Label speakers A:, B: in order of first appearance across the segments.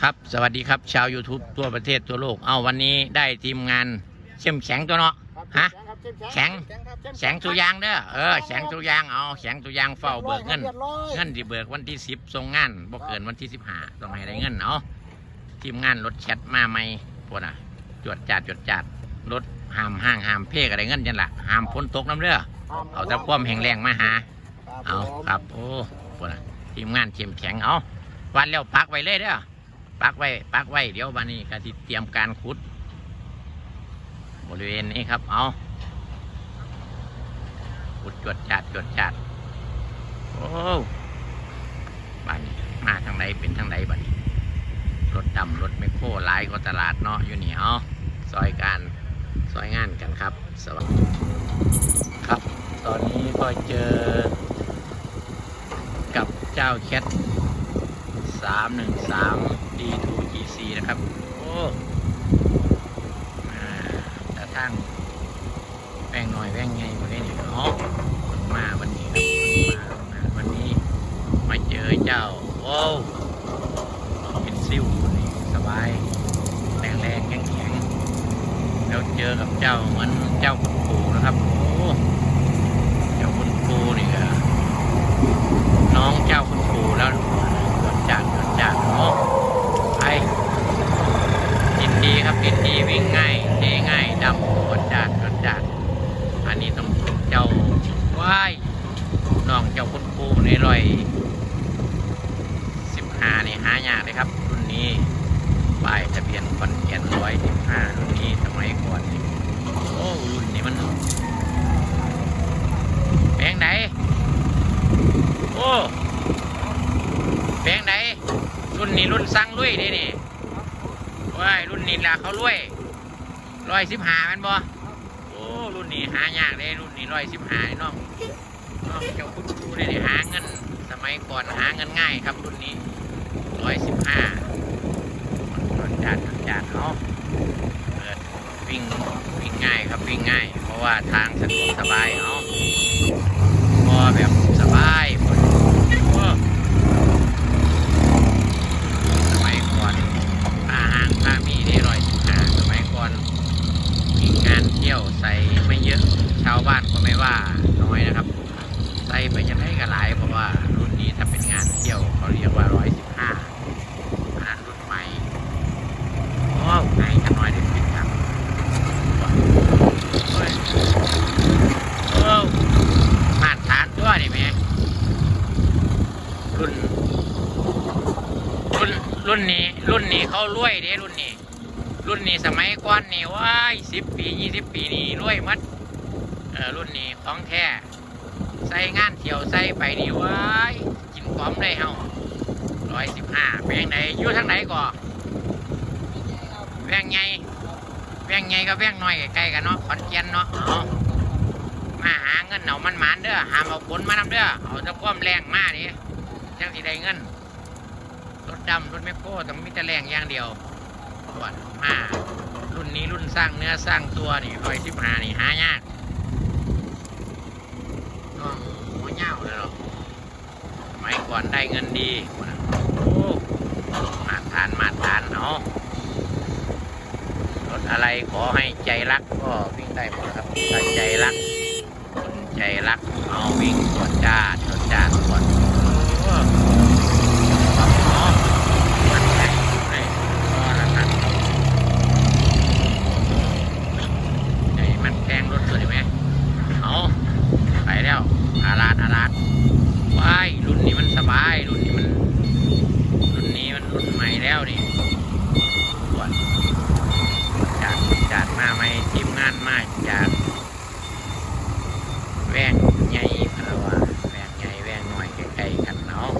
A: ครับ สวัสดีครับ ชาว YouTube ทั่วประเทศทั่วโลก เอาวันนี้ได้ทีมงานเข้มแข็งตัวเนาะ ฮะ แข็ง แข็งตัวยางเด้อ เออ แข็งตัวยาง เอาแข็งตัวยางเฝ้าเบิกเงิน เงินที่เบิกวันที่สิบส่งงานบ่เกินวันที่สิบห้าต้องให้ได้เงินเนาะทีมงานรถแชทมาใหม่พวกน่ะ จวดจาดจวดจาดรถห้ามห้างห้ามเพกอะไรเงินจังละห้ามพ้นตกน้ำเด้อ เอาแต่ความแห่งแรงมาหา เอาครับ โอ้พวกน่ะ ทีมงานเข้มแข็ง เอาวันแล้วปักไว้เลยเด้อ ปักไว้ปักไว้เดี๋ยววันนี้ก็สิเตรียมการขุด บริเวณนี้ครับ เอาขุดจวดจัดจวดจัดโอ้บันมาทางไหนเป็นทางไหนบันี้รถดำรถไมโครหลายก็ตลาดเนาะอยู่เหนียวซอยการซอยงานกันครับ สวัสดีครับ ตอนนี้ก็เจอ กับเจ้าแคท313 D2GC นะครับ โอ้อ่าแต่ทางแป้งหน่อยแป้งไงมาได้เนี่ยเนาะมันมาวันนี้ครับมันมาวันนี้ มาเจอเจ้า โอ้เป็นซิ่วคนนี้สบาย แรงแรงแข็งแข็งแล้วเจอกับเจ้าเหมือนเจ้าคุณปู่นะครับ โอ้เจ้าคุณปู่นี่ก็ น้องเจ้าคุณปู่แล้วจดจัดจดจัดโอ้ไปยินดีครับยินดีวิ่งง่ายเทง่ายดำจดจัดจดจัดอันนี้ต้องเจ้าว้ายน้องเจ้าคุณปู่ในร้อยสิบห้า นี่หายากเลยครับ รุ่นนี้ป้ายทะเบียนคอนแก่นร้อยสิบห้ารุ่นนี้สมัยก่อนนี่โอ้รุ่นนี้มันแปลงไหนโอ้แปลงไหนรุ่นนี้รุ่นสั่งลุยเด้นี่ว้ายรุ่นนี้ละเขาลุยร้อยสิบห้ามันบ่โอ้รุ่นนี้หายากเลยรุ่นนี้ร้อยสิบห้าน้องน้องเจ้าคุณครูได้หาเงิน สมัยก่อนหาเงินง่ายครับรุ่นนี้ ร้อยสิบห้าจัดจัดเอาเปิดวิ่งวิ่งง่ายครับวิ่งง่าย เพราะว่าทางสะดวกสบายเอาะอแบบสบายหมดโอ้สมัยก่อนอาหางพามีได้ร้อยสิบห้าสมัยก่อนมีงานเที่ยวใส่ไม่เยอะ ชาวบ้านก็ไม่ว่าน้อยนะครับ ใส่ไปยังไงก็หลายเพราะว่ารุ่นนี้ถ้าเป็นงานเที่ยวเขาเรียกว่าร้อยสิบห้าอันนั้นรุ่นใหม่โอ้ง่ายกันน้อยเด็ดปิดครับโอ้ยโอ้ มาตรฐานตัวนี่แม่รุ่น รุ่น รุ่นนี้ รุ่ นี้เขารวยเด้รุ่นนี้ รุ่นนี้สมัยก่อนนี่ว้ายสิบปียี่สิบปีนี่รวยมัดเออรุ่นนี้ของแท้ใส่งานเที่ยวใส่ไปนี่ว้ายกินความได้เฮาร้อยสิบห้าแบงไหนอยู่ทางไหนก่อแบงไงแบงไงกับแบงน้อยใกล้ๆกันเนาะขอนแก่นเนาะเอามาหาเงินเอามันหมานเด้อหามเอาผลมานำเด้อเอาแตะความแรงมาดิจังสิได้เงิน รถดำรถแมคโครต้องมีแต่แรงอย่างเดียวตรวจมารุ่นนี้รุ่นสร้างเนื้อสร้างตัวนี่ร้อยสิบห้านี่หายากน้องหัวเง่าเลยหรอสมัยก่อนได้เงินดีพุ่นน่ะโอ้มาทานมาทานเนาะรถอะไรขอให้ใจรักก็วิ่งได้หมดครับถ้าใจรักใจรักเอาวิ่งตรวจจ้าตรวจจ้าตรวจโอ้ครับเนาะมันใหญ่เลยก็ละครับไอ้มัน แกงรถสวยไหมเอาไปแล้วอาลาดอาลาดไปยรุ่นนี้มันสบายรุ่นนี้มัน รุ่นนี้มันรุ่นใหม่แล้วนี่ตรวจจัดจัดมาไหมทีมงานมาจาก แว่งใหญ่พะละว่าแว่งใหญ่แว่งหน่อยใกล้ๆกันเนาะ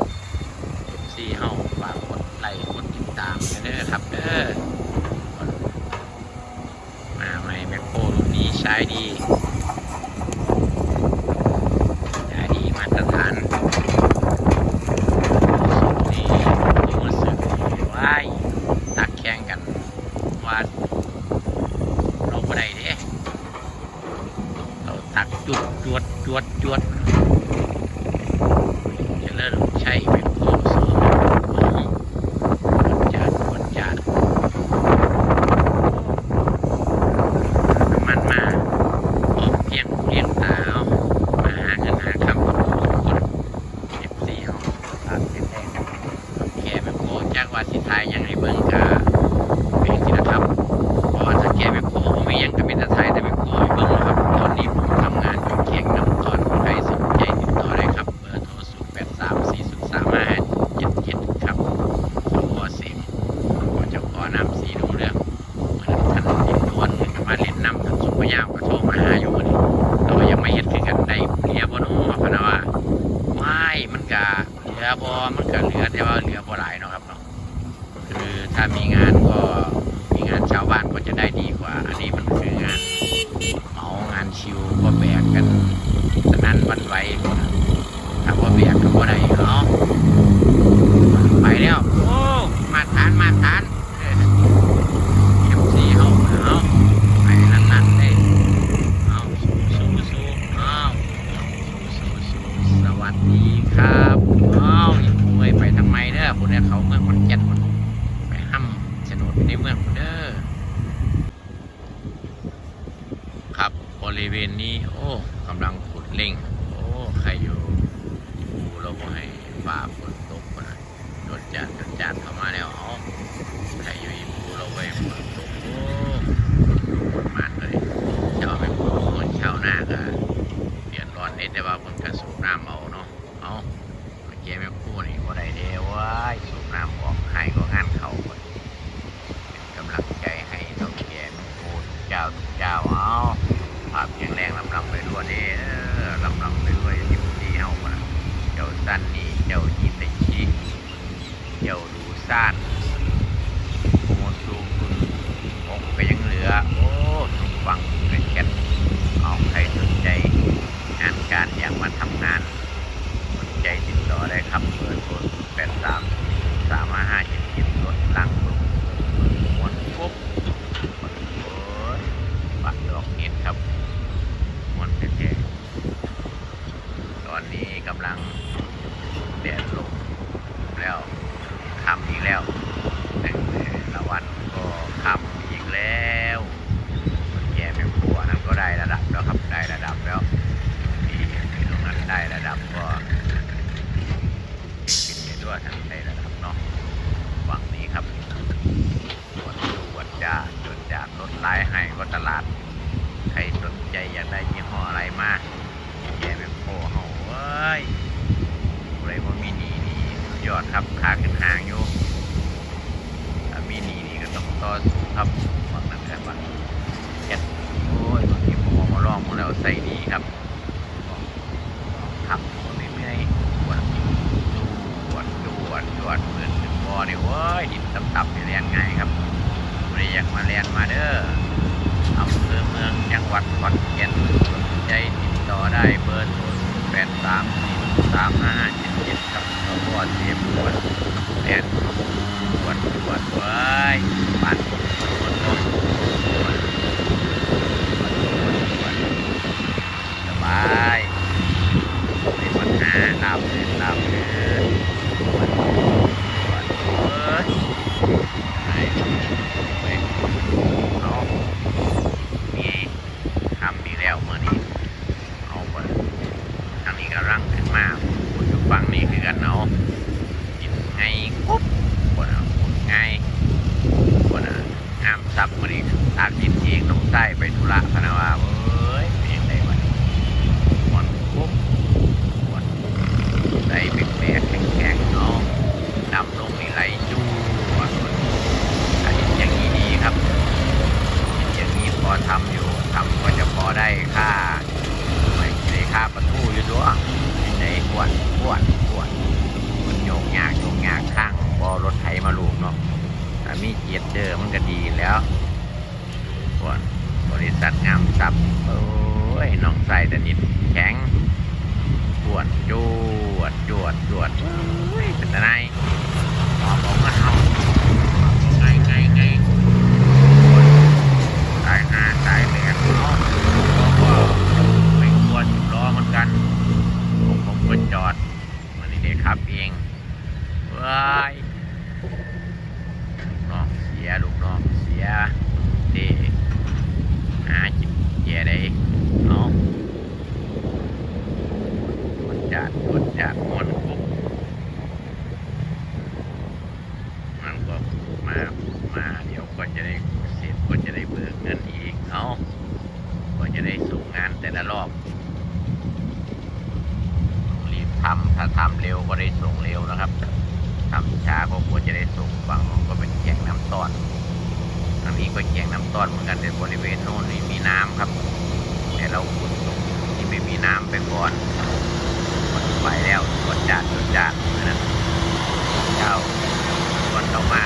A: สี่เฮาฝากกดไลค์กดติดตามกันเด้อครับเด้อมาใหม่แมคโคร รุ่นนี้ดีใช้ดีมาตรฐานนี่ยังรู้สึกว้ายตักแข่งกันว่าเราบ่ได้เด้เราตักจุดจวดจวดจวดเจะเริ่มใช่เป็นโคสองจัด จัก ว่าสิทายยังให้เบิ่งกะเพียงสินะครับเพราะว่าถ้าแกไปโคผมไม่ยังก็เป็นแต่ทายแต่ไปโคให้เบิ่งนะครับตอนนี้ผมทำงานอยู่เคียงน้ำตอนใครสนใจติดต่อได้ครับเบอร์โทร0 8 3 4 0 3 5 7 7ครับสวเสียงก็จะขอนำสีดูเรื่องเหมือนท่านดินดวเหมือนกับมาเล่นนำท่านสุภยาวก็โทรมาหาอยู่นี่เราก็ยังไม่เห็นคือกันได้เรียบ่เนาะพะนะว่า ไม่มันกะเหลือบอมันกะเหลือแต่ว่าเหลือบ่หลายเนาะครับเนาะ คือถ้ามีงานก็มีงานชาวบ้านก็จะได้ดีกว่า อันนี้มันคืองานเหมางานชิวก็แบกกันสนั่นหวันไหวหมดถ้าว่าแบกก็บ่ได้เนาะไปแล้วโอ้มาทานมาทานเออเอฟซีเฮาเอาไปนั่นๆเลยเอาสู้สู้สู้เอาสู้สู้สู้สวัสดีครับเอาอีกป่วยไปทำไมเด้อพุ่นเนี่ยเขาเมืองมันแก่นมันไปห้ำโฉนดในเมืองพุ่นเด้อครับบริเวณนี้ โอ้กำลังขุดเล่ง โอ้ใครอยู่อูเราก็ให้ฝ่าฝนตกคนนะโดนจัดโดนจัดเข้ามาแล้วเอาใครอยู่อีปูเราไว้ฝนตกโอ้คนมากเลยเจ้าไปปลูกคนชาวนาก็เดือดร้อนได้แต่ว่ามันก็สูบน้ำเอาเนาะเอาเมื่อกี้แม่คู่นี่ว่าได้เด้ว้ายสูบน้ำออกให้ก็งานเขาหมดเป็นกำลังใจให้เท่าแก่แม่คู่ทุกเจ้าทุกเจ้าเอาภาพแข็งแรงลำลำไปด้วยเด้อลำลำไปด้วยยิ้มดีเฮามาเจ้าสั้นนี่เจ้ายินได้ชิ เหี่ยวหรูซ่านโมดูคุณอกก็ยังเหลือ โอ้สุฟังเป็นแก่นเอาใครสนใจ งานการอยากมาทำงานสนใจติดต่อได้ครับเบอร์โทรแปดสามสามห้าเจ็ดเจ็ดรถลังรถมวนปุ๊บโอ้ยปักดอกเห็ดครับมวนแท้ๆตอนนี้กำลังแดดลงแล้วค่ำอีกแล้วแต่ละวันก็ค่ำอีกแล้วคนแก่ไม่กลัวนั่นก็ได้ระดับแล้วครับได้ระดับแล้ว ที่ที่ตรงนั้น ได้ระดับก็เป็นไปด้วยทางได้ระดับเนาะหวังนี้ครับตรวจดูตรวจจ่าจนจากรถไล่ให้ก็ตลาด ใครสนใจอยากได้ยี่ห้ออะไรมาแย่แบบโคเฮาเว้ยอะไรว่ามีหนีนี่ยอดครับขาขึ้นหางอยู่ถ้ามีหนีนี่ก็ต้องต่อสู้ครับหวังนั้นแต่ว่าเจ็ดโอ้ยบางทีผมมองมาลองมาแล้วใส่ดีครับเรื่อยๆปวดปวดจวดจวดเหมือนถึงบอนี่เว้ยดินต่ำๆนี่เรียนง่ายครับ เรียกมาเรียนมาเด้ออำเภอเมืองจังหวัดขอนแก่นสนใจติดต่อได้เบอร์โทรแปดสามสี่สามห้าเจ็ดเจ็ดครับสพเสียปวดเรียนปวดปวดเว้ยปัดปวดปวดปวดปวดปวดสบาย มีปัญหาลาบเล่นลาบเล่นวันวันเอ้ยไอ้เว้ยเอามีทำดีแล้วเมื่อนี้เอาไปทางนี้ก็ร่างขึ้นมาคุณอยู่ฝั่งนี้คือกันเนาะกินไงปุ๊บคนอะคนไงคนอะงามซับมื่อนี้ตากินเองน้องไส้ไปธุระพนาวาเอ้ยเป็นยังไงวะนี่มันปุ๊บไหลเป็นแผลแข็งๆเนาะดำลงนี่ไหลจูวดอันนี้อย่างนี้ดีครับอย่างนี้พอทำอยู่ทำก็จะพอได้ค่าไม่ได้ค่าประตูอยู่ด้วยในปวดปวดปวดมันโยกยากโยกยากข้างพอรถไถมาลูกเนาะ ถ้ามีเจ็ดเจอมันก็ดีแล้วปวดบริษัทงามทรัพย์โอ้ยน้องใส่แต่นิดแข็งปวดจวดจวดจวดเฮ้ยเป็นอะไรหมอบอกว่าเอาไงไงไงสายหาสายแหลกเนาะบอกว่าไม่กลัวจุดล้อเหมือนกัน ผมผมก็จอดมันนี่เด็กขับเองว้ายลูกน้องเสียลูกน้องเสียเด้หาจิตแย่ได้เนาะ มันจัดมันจัดมวนคุก มาเดี๋ยวก็จะได้เสร็จก็จะได้เบิกเงินอีกเอาก็จะได้ส่งงานแต่ละรอบต้องรีบทำถ้าทำเร็วก็ได้ส่งเร็วนะครับทำช้าก็ควรจะได้ส่งฝั่งนู้นก็เป็นแก่งน้ำต้อนทางนี้ก็แก่งน้ำต้อนเหมือนกันแต่บริเวณโน้นนี่มีน้ำครับ แต่เราขุดตรงที่ไม่มีน้ำไปก่อนมันไปแล้วตรวจจัดตรวจจัดนะเจ้าวันต่อมา